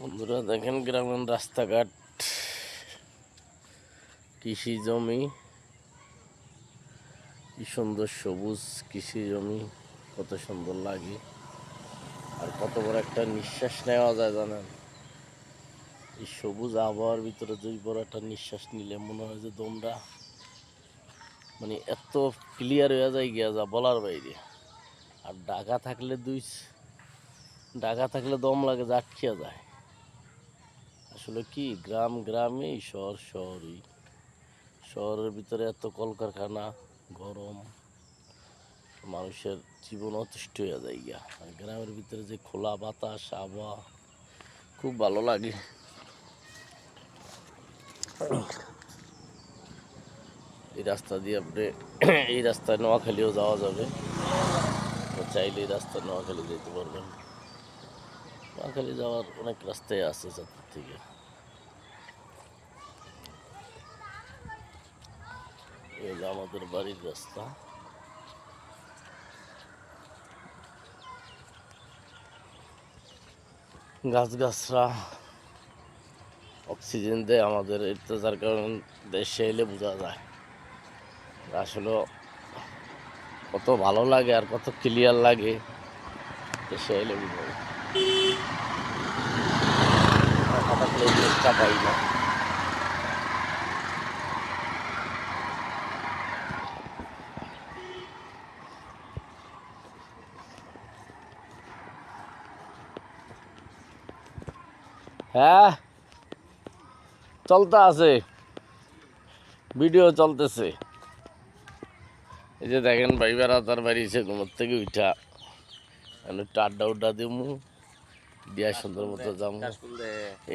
বন্ধুরা দেখেন গ্রামের রাস্তাঘাট, কৃষি জমি, কি সুন্দর সবুজ কৃষি জমি, কত সুন্দর লাগে। আর কত বড় একটা নিঃশ্বাস নেওয়া যায় জানেন? এই সবুজ আবহাওয়ার ভিতরে দুই বড় একটা নিঃশ্বাস নিলে মনে হয় যে দমটা মানে এত ক্লিয়ার হয়ে যায় গিয়া যা বলার বাইরে। আর ঢাকা থাকলে দুই, ঢাকা থাকলে দম লাগে যে আটকিয়া যায়। আসলে কি, গ্রাম গ্রামেই, শহর শহরই। শহরের ভিতরে এত কলকারখানা, গরম, মানুষের জীবন অতিষ্ঠ হয়ে যায় গিয়া। আর গ্রামের ভিতরে যে খোলা বাতাস, আবহাওয়া, খুব ভালো লাগে। এই রাস্তা দিয়ে আপনি, এই রাস্তায় নোয়াখালীও যাওয়া যাবে। চাইলে এই রাস্তায় নোয়াখালী যেতে পারবেন। নোয়াখালী যাওয়ার অনেক রাস্তায় আছে চাঁদপুর থেকে। আমাদের বাড়ির রাস্তা। গাছগাছরা অক্সিজেন দেয় আমাদের এটা যার কারণে দেশে এলে বোঝা যায়। আসলে কত ভালো লাগে আর কত ক্লিয়ার লাগে, দেশে এলে বোঝা যায়। এই পাই হ্যাঁ? চলতে আছে ভিডিও চলতেছে। এই যে দেখেন ভাইবারা তার বাড়ি এসে ঘুমোর থেকে উঠা। আমি একটু আড্ডা উড্ডা দিমু। দিয়া সুন্দর মতো যাব।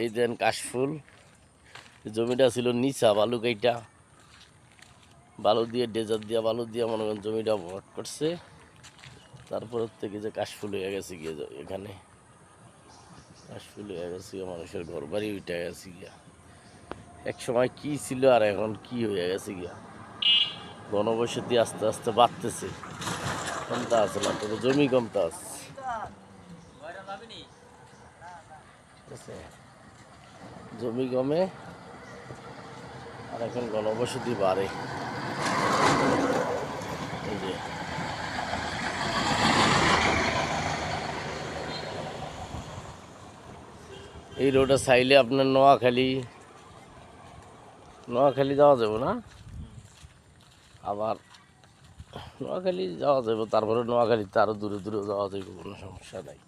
এই দেন কাশফুল। জমিটা ছিল নিচা বালু কাইটা। বালু দিয়ে ডেজার দিয়া বালু দিয়া মনে করেন জমিটা ভরাট করছে। তারপরের থেকে যে কাশফুল হয়ে গেছে গিয়ে এখানে। কাশফুল হয়ে গেছে মানুষের ঘর বাড়ি উঠে গেছে গিয়া। এক সময় কি ছিল আর এখন কি হয়ে গেছে গিয়া। ঘনবসতি আস্তে আস্তে বাড়তেছে। কমতা আছে না তবে জমি কমতা আছে। আছে? জমি কমে আর এখন ঘনবসতি বাড়ে। এই যে। এই চাইলে আপনার নোয়াখালী। নোয়াখালী যাওয়া যাবে না? আবার নোয়াখালী যাওয়া যাবে, তারপরে নোয়াখালীতে আরও দূরে দূরে যাওয়া যাবে, কোনো সমস্যা নাই।